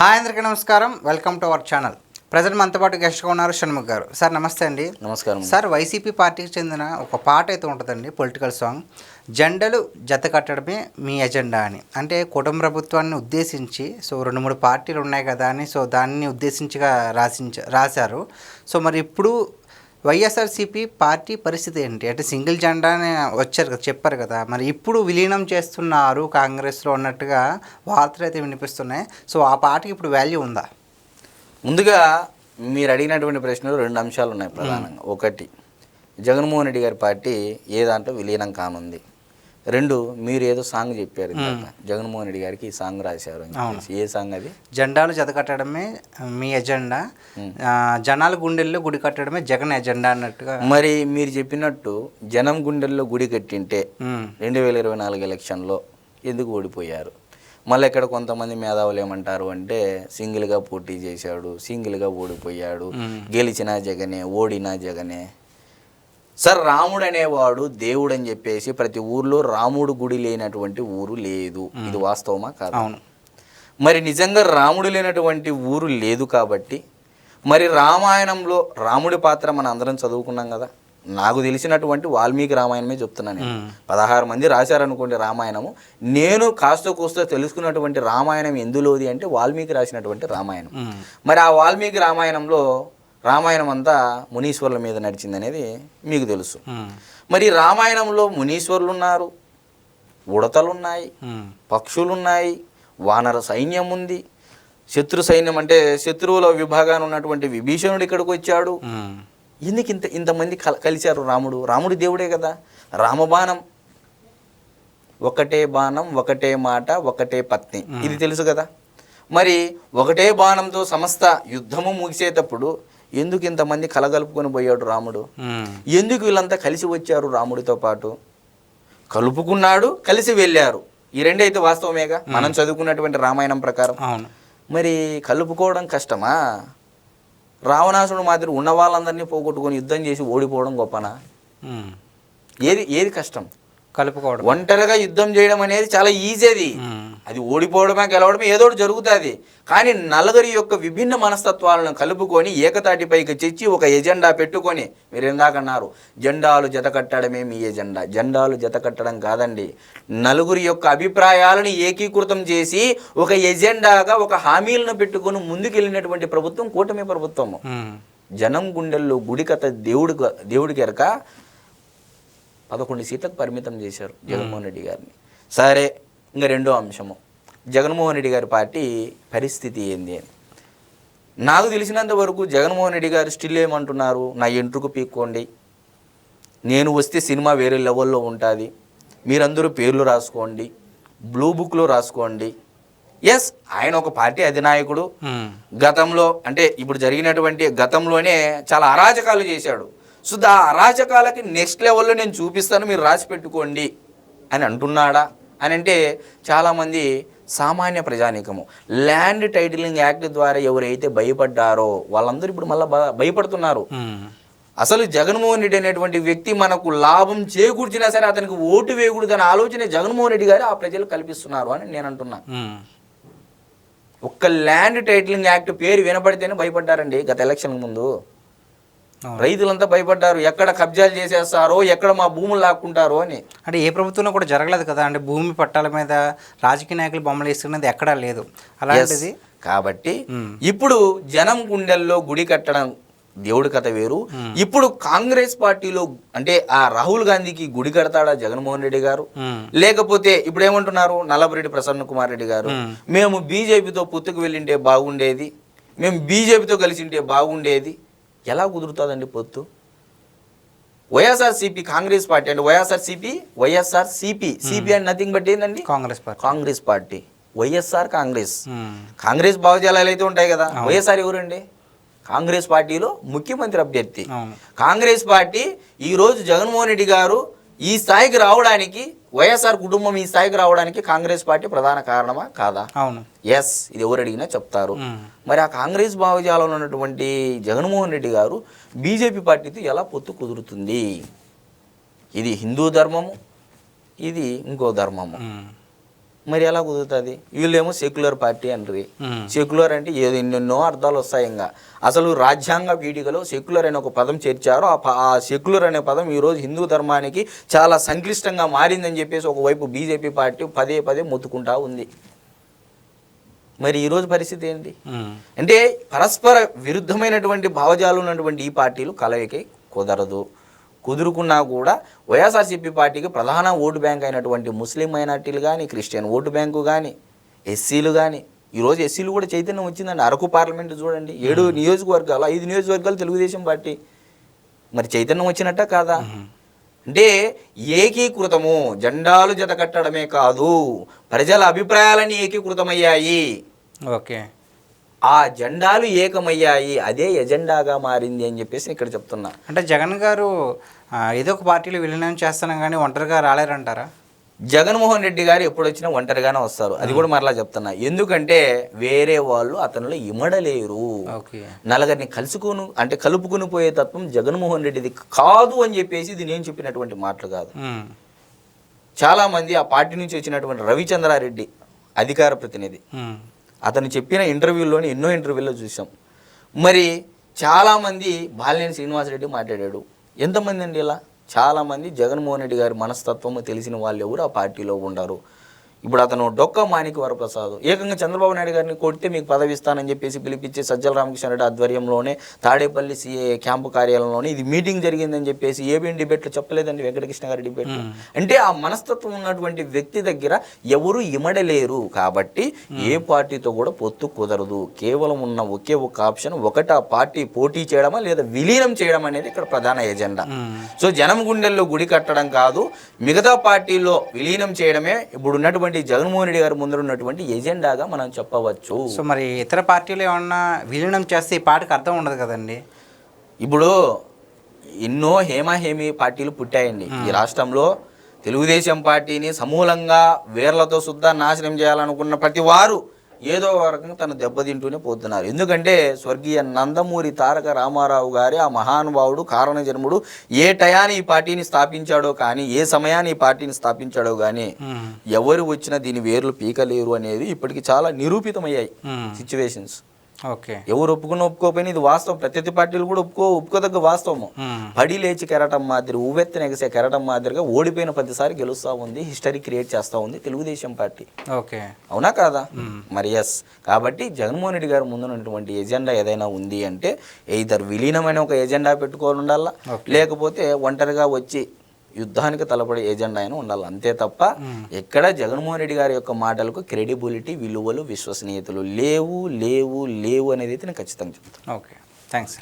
Hi అందరికీ నమస్కారం. Welcome to our channel. Present మనతో పాటు గెస్ట్గా ఉన్నారు షణ్ముఖ్ గారు. సార్ నమస్తే అండి. నమస్కారం సార్ వైసీపీ పార్టీకి చెందిన ఒక పాట అయితే ఉంటుందండి పొలిటికల్ సాంగ్ జెండలు జత కట్టడమే మీ ఎజెండా అని. అంటే కుటుంబ ప్రభుత్వాన్ని ఉద్దేశించి సో రెండు మూడు పార్టీలు ఉన్నాయి కదా అని సో దాన్ని ఉద్దేశించిగా రాసించ రాశారు. సో మరి ఇప్పుడు వైఎస్ఆర్సీపీ పార్టీ పరిస్థితి ఏంటి? అంటే సింగిల్ జెండానే వచ్చారు కదా చెప్పారు కదా. మరి ఇప్పుడు విలీనం చేస్తున్నారు కాంగ్రెస్లో ఉన్నట్టుగా వార్తలు అయితే వినిపిస్తున్నాయి. సో ఆ పార్టీకి ఇప్పుడు వాల్యూ ఉందా? ముందుగా మీరు అడిగినటువంటి ప్రశ్నలు రెండు అంశాలు ఉన్నాయి ప్రధానంగా. ఒకటి జగన్మోహన్ రెడ్డి గారి పార్టీ ఏ దాంట్లో విలీనం కానుంది? రెండు మీరు ఏదో సాంగ్ చెప్పారు. జగన్మోహన్ రెడ్డి గారికి ఈ సాంగ్ రాశారు. ఏ సాంగ్ అది? జెండాలు జత కట్టడమే మీ ఎజెండా. జనాల గుండెల్లో గుడి కట్టడమే జగన్ ఎజెండా అన్నట్టుగా. మరి మీరు చెప్పినట్టు జనం గుండెల్లో గుడి కట్టింటే రెండు వేల ఇరవై నాలుగు ఎలక్షన్లో ఎందుకు ఓడిపోయారు? మళ్ళీ ఇక్కడ కొంతమంది మేధావులు ఏమంటారు అంటే సింగిల్గా పోటీ చేశాడు సింగిల్గా ఓడిపోయాడు గెలిచిన జగనే ఓడినా జగనే. సార్ రాముడు అనేవాడు దేవుడు అని చెప్పేసి ప్రతి ఊర్లో రాముడు గుడి లేనటువంటి ఊరు లేదు. ఇది వాస్తవమా కాదు? అవును. మరి నిజంగా రాముడు లేనటువంటి ఊరు లేదు కాబట్టి మరి రామాయణంలో రాముడి పాత్ర మన అందరం చదువుకున్నాం కదా. నాకు తెలిసినటువంటి వాల్మీకి రామాయణమే చెప్తున్నాను నేను. పదహారు మంది రాశారనుకోండి రామాయణము. నేను కాస్త కూస్తో తెలుసుకున్నటువంటి రామాయణం ఎందులోది అంటే వాల్మీకి రాసినటువంటి రామాయణం. మరి ఆ వాల్మీకి రామాయణంలో రామాయణం అంతా మునీశ్వరుల మీద నడిచింది అనేది మీకు తెలుసు. మరి రామాయణంలో మునీశ్వరులు ఉన్నారు ఉడతలు ఉన్నాయి ఉమ్, పక్షులున్నాయి వానర సైన్యం ఉంది శత్రు సైన్యం అంటే శత్రువుల విభాగాన ఉన్నటువంటి విభీషణుడు ఇక్కడికి వచ్చాడు. ఎందుకు ఇంత ఇంతమంది కల కలిశారు రాముడు? రాముడు దేవుడే కదా. రామబాణం. ఒకటే బాణం ఒకటే మాట ఒకటే పత్ని. ఇది తెలుసు కదా. మరి ఒకటే బాణంతో సమస్త యుద్ధము ముగిసేటప్పుడు ఎందుకు ఇంతమంది కలగలుపుకొని పోయాడు రాముడు? ఎందుకు వీళ్ళంతా కలిసి వచ్చారు రాముడితో పాటు? కలుపుకున్నాడు కలిసి వెళ్ళారు. ఈ రెండైతే వాస్తవమేగా? మనం చదువుకున్నటువంటి రామాయణం ప్రకారం. మరి కలుపుకోవడం కష్టమా? రావణాసుడు మాదిరి ఉన్న వాళ్ళందరినీ పోగొట్టుకొని యుద్ధం చేసి ఓడిపోవడం గొప్పనా? ఏది ఏది కష్టం? కలుపుకోవడం. ఒంటరిగా యుద్ధం చేయడం అనేది చాలా ఈజీ అది. అది ఓడిపోవడమే గెలవడమే ఏదో జరుగుతుంది. కానీ నలుగురి యొక్క విభిన్న మనస్తత్వాలను కలుపుకొని ఏకతాటిపైకి తెచ్చి ఒక ఎజెండా పెట్టుకొని మీరు ఇందాకన్నారు జెండాలు జత కట్టడమే మీ ఎజెండా. జెండాలు జత కట్టడం కాదండి. నలుగురి యొక్క అభిప్రాయాలను ఏకీకృతం చేసి ఒక ఎజెండాగా ఒక హామీలను పెట్టుకొని ముందుకెళ్ళినటువంటి ప్రభుత్వం కూటమి ప్రభుత్వము. జనం గుండెల్లో గుడి కథ దేవుడి దేవుడికి ఎరక పదకొండు సీట్లకు పరిమితం చేశారు జగన్మోహన్ రెడ్డి గారిని. సరే ఇంకా రెండో అంశము. జగన్మోహన్ రెడ్డి గారి పార్టీ పరిస్థితి ఏంది అని. నాకు తెలిసినంత వరకు జగన్మోహన్ రెడ్డి గారు స్టిల్ ఏమంటున్నారు? నా ఎంట్రుకు పీక్కోండి. నేను వస్తే సినిమా వేరే లెవెల్లో ఉంటుంది. మీరందరూ పేర్లు రాసుకోండి. బ్లూ బుక్లో రాసుకోండి. ఎస్ ఆయన ఒక పార్టీ అధినాయకుడు. గతంలో అంటే ఇప్పుడు జరిగినటువంటి గతంలోనే చాలా అరాచకాలు చేశాడు. సో దా అరాచకాలకి నెక్స్ట్ లెవెల్లో నేను చూపిస్తాను మీరు రాసి పెట్టుకోండి అని అంటున్నాడా? అని అంటే చాలామంది సామాన్య ప్రజానీకము. ల్యాండ్ టైటిలింగ్ యాక్ట్ ద్వారా ఎవరైతే భయపడ్డారో వాళ్ళందరూ ఇప్పుడు మళ్ళీ భయపడుతున్నారు. అసలు జగన్మోహన్ రెడ్డి అనేటువంటి వ్యక్తి మనకు లాభం చేకూర్చినా సరే అతనికి ఓటు వేయకూడదనే ఆలోచన జగన్మోహన్ రెడ్డి గారు ఆ ప్రజలు కల్పిస్తున్నారు అని నేను అంటున్నా. ఒక్క ల్యాండ్ టైటిలింగ్ యాక్ట్ పేరు వినపడితేనే భయపడ్డారండి గత ఎలక్షన్ ముందు. రైతులంతా భయపడ్డారు. ఎక్కడ కబ్జాలు చేసేస్తారో ఎక్కడ మా భూములు లాక్కుంటారో అని. అంటే ఏ ప్రభుత్వంలో కూడా జరగలేదు కదా. అంటే భూమి పట్టాల మీద రాజకీయ నాయకులు బొమ్మలు వేసుకున్నది ఎక్కడా లేదు. అలాంటిది. కాబట్టి. ఇప్పుడు జనం గుండెల్లో గుడి కట్టడం దేవుడి కథ వేరు. ఇప్పుడు కాంగ్రెస్ పార్టీలో అంటే ఆ రాహుల్ గాంధీకి గుడి కడతాడా జగన్మోహన్ రెడ్డి గారు? లేకపోతే ఇప్పుడు ఏమంటున్నారు నల్లబరెడ్డి ప్రసన్న కుమార్ రెడ్డి గారు. మ్మ్. బీజేపీతో పొత్తుకు వెళ్ళింటే బాగుండేది. మేము బీజేపీతో కలిసి ఉంటే బాగుండేది. ఎలా కుదురుతుందండి పొత్తు? వైఎస్ఆర్ సిపి కాంగ్రెస్ పార్టీ అంటే YSR CP YSR CP CP and nothing but ఏంటండి Congress party. Congress party. YSR Congress. Congress భావజాలాలు అయితే ఉంటాయి కదా. వైఎస్ఆర్ ఎవరండి? కాంగ్రెస్ పార్టీలో ముఖ్యమంత్రి అభ్యర్థి. కాంగ్రెస్ పార్టీ ఈ రోజు జగన్మోహన్ రెడ్డి గారు ఈ స్థాయికి రావడానికి వైఎస్ఆర్ కుటుంబం ఈ స్థాయికి రావడానికి కాంగ్రెస్ పార్టీ ప్రధాన కారణమా? కాదా? అవును. ఎస్ ఇది ఎవరు అడిగినా చెప్తారు. మరి ఆ కాంగ్రెస్ భావజాలంలో ఉన్నటువంటి జగన్మోహన్ రెడ్డి గారు బీజేపీ పార్టీతో ఎలా పొత్తు కుదురుతుంది? ఇది హిందూ ధర్మము ఇది ఇంకో ధర్మము. మరి ఎలా కుదురుతుంది? వీళ్ళేమో సెక్యులర్ పార్టీ అంటారు. సెక్యులర్ అంటే ఏదో? ఎన్నెన్నో అర్థాలు వస్తాయి ఇంకా అసలు రాజ్యాంగ పీఠికలో సెక్యులర్ అనే ఒక పదం చేర్చారు. ఆ సెక్యులర్ అనే పదం ఈరోజు హిందూ ధర్మానికి చాలా సంక్లిష్టంగా మారిందని చెప్పేసి ఒకవైపు బీజేపీ పార్టీ పదే పదే మొత్తుకుంటా ఉంది. మరి ఈరోజు పరిస్థితి ఏంటి. అంటే పరస్పర విరుద్ధమైనటువంటి భావజాలు ఉన్నటువంటి ఈ పార్టీలు కలయికి కుదరదు. కుదురుకున్నా కూడా వైఎస్ఆర్సీపీ పార్టీకి ప్రధాన ఓటు బ్యాంక్ అయినటువంటి ముస్లిం మైనార్టీలు కానీ క్రిస్టియన్ ఓటు బ్యాంకు కానీ ఎస్సీలు కానీ ఈరోజు ఎస్సీలు కూడా చైతన్యం వచ్చిందండి. అరకు పార్లమెంట్ చూడండి. ఏడు నియోజకవర్గాలు ఐదు నియోజకవర్గాలు తెలుగుదేశం పార్టీ. మరి చైతన్యం వచ్చినట్ట కాదా? అంటే ఏకీకృతము జెండాలు జత కట్టడమే కాదు ప్రజల అభిప్రాయాలన్నీ ఏకీకృతమయ్యాయి. ఓకే. ఆ జెండాలు ఏకమయ్యాయి అదే ఎజెండాగా మారింది అని చెప్పేసి ఇక్కడ చెప్తున్నా. అంటే జగన్ గారు ఏదో ఒక పార్టీలో విలీనం చేస్తున్నాం కానీ ఒంటరిగా రాలేరంటారా? జగన్మోహన్ రెడ్డి గారు ఎప్పుడు వచ్చినా ఒంటరిగానే వస్తారు. అది కూడా మరలా చెప్తున్నా. ఎందుకంటే వేరే వాళ్ళు అతనిలో ఇమడలేరు. నలుగురిని కలుసుకుని అంటే కలుపుకుని పోయే తత్వం జగన్మోహన్ రెడ్డిది కాదు అని చెప్పేసి ఇది నేను చెప్పినటువంటి మాటలు కాదు. చాలామంది ఆ పార్టీ నుంచి వచ్చినటువంటి రవిచంద్రారెడ్డి అధికార ప్రతినిధి. అతను చెప్పిన ఇంటర్వ్యూలోని ఎన్నో ఇంటర్వ్యూలో చూసాం మరి చాలామంది బాలినేని శ్రీనివాసరెడ్డి మాట్లాడాడు. ఎంతమంది అండి ఇలా? చాలామంది జగన్మోహన్ రెడ్డి గారి మనస్తత్వము తెలిసిన వాళ్ళు ఎవరు ఆ పార్టీలో ఉండరు? ఇప్పుడు అతను డొక్క మాణిక వరప్రసాద్. ఏకంగా చంద్రబాబు నాయుడు గారిని కొడితే మీకు పదవి ఇస్తానని చెప్పేసి పిలిపించి సజ్జల రామకృష్ణ రెడ్డి ఆధ్వర్యంలోనే తాడేపల్లి సిఏ క్యాంపు కార్యాలయంలోనే ఇది మీటింగ్ జరిగిందని చెప్పేసి ఏబిఎన్ డిబేట్లో చెప్పలేదండి వెంకటకృష్ణ గారి డిబేట్ అంటే ఆ మనస్తత్వం ఉన్నటువంటి వ్యక్తి దగ్గర ఎవరు ఇమడలేరు కాబట్టి ఏ పార్టీతో కూడా పొత్తు కుదరదు. కేవలం ఉన్న ఒకే ఒక ఆప్షన్ ఒకటి ఆ పార్టీ పోటీ చేయడమా లేదా విలీనం చేయడం అనేది ఇక్కడ ప్రధాన ఎజెండా. సో జనం గుండెల్లో గుడి కట్టడం కాదు మిగతా పార్టీలో విలీనం చేయడమే ఇప్పుడు ఉన్నటువంటి జగన్మోహన్ రెడ్డి గారి ముందర ఉన్నటువంటి ఎజెండాగా మనం చెప్పవచ్చు. సో మరి ఇతర పార్టీలు ఏమన్నా విలీనం చేస్తే ఈ పాటకు అర్థం ఉండదు కదండి. ఇప్పుడు ఎన్నో హేమాహేమి పార్టీలు పుట్టాయండి. ఈ రాష్ట్రంలో తెలుగుదేశం పార్టీని సమూలంగా వేర్లతో శుద్ధ నాశనం చేయాలనుకున్న ప్రతి వారు ఏదో ఒక రకంగా తను దెబ్బతింటూనే పోతున్నారు ఎందుకంటే స్వర్గీయ నందమూరి తారక రామారావు గారి ఆ మహానుభావుడు కారణ జన్ముడు ఏ టయాన్ని ఈ పార్టీని స్థాపించాడో కానీ ఏ సమయాన్ని ఈ పార్టీని స్థాపించాడో కానీ. ఎవరు వచ్చినా దీని వేర్లు పీకలేరు అనేది ఇప్పటికి చాలా నిరూపితమయ్యాయి. Situations okay. ఎవరు ఒప్పుకున్న ఒప్పుకోకపోయినా ఇది వాస్తవం. ప్రత్యర్థి పార్టీలు కూడా ఒప్పుకో ఒప్పుకోదగ్గ వాస్తవము. పడి లేచి కెరటం మాదిరి ఉవ్వెత్తిన ఎగసే కెరటం మాదిరిగా ఓడిపోయిన ప్రతిసారి గెలుస్తూ ఉంది హిస్టరీ క్రియేట్ చేస్తూ ఉంది తెలుగుదేశం పార్టీ. ఓకే. అవునా కాదా? మరి ఎస్ కాబట్టి జగన్మోహన్ రెడ్డి గారు ముందున్నటువంటి ఎజెండా ఏదైనా ఉంది అంటే ఇద్దరు విలీనమైన ఒక ఎజెండా పెట్టుకొని ఉండాలా లేకపోతే ఒంటరిగా వచ్చి యుద్ధానికి తలపడే ఎజెండా అయినా ఉండాలి. అంతే తప్ప ఎక్కడ జగన్మోహన్ రెడ్డి గారి యొక్క మాటలకు క్రెడిబిలిటీ విలువలు విశ్వసనీయతలు లేవు లేవు లేవు అనేది అయితే నేను ఖచ్చితంగా చెప్తాను. ఓకే. థ్యాంక్స్